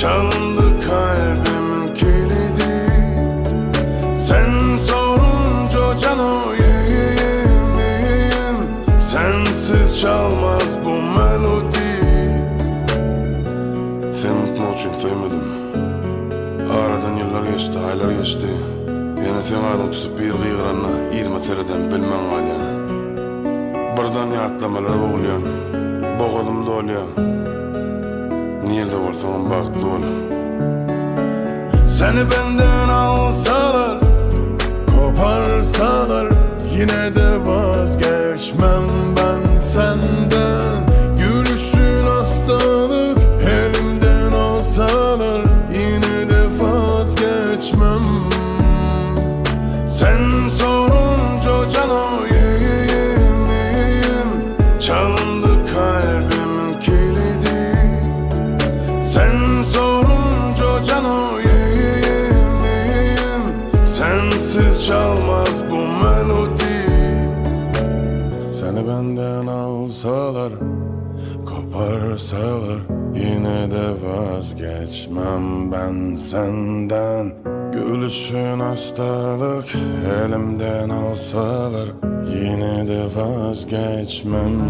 Çalındı kalbim kilidi. Sen sorunca cana iyiyim iyiyim Sensiz çalmaz bu melodi. Seni unutmak için sevmedim. Aradan yıllar geçti, aylar geçti. Yine sen adım tutup bir kıyıranla İz meseleden bilmem halen Birden yatlamalara boğuluyorsun Boğazım doluyor Nerede varsan baktı ol Seni benden alsalar Koparsalar Yine de vazgeçmem ben senden. Gülüşün hastalık Elimden alsalar Yine de vazgeçmem çalmaz bu melodi. Seni benden alsalar Koparsalar Yine de vazgeçmem ben senden. Gülüşün hastalık Elimden alsalar Yine de vazgeçmem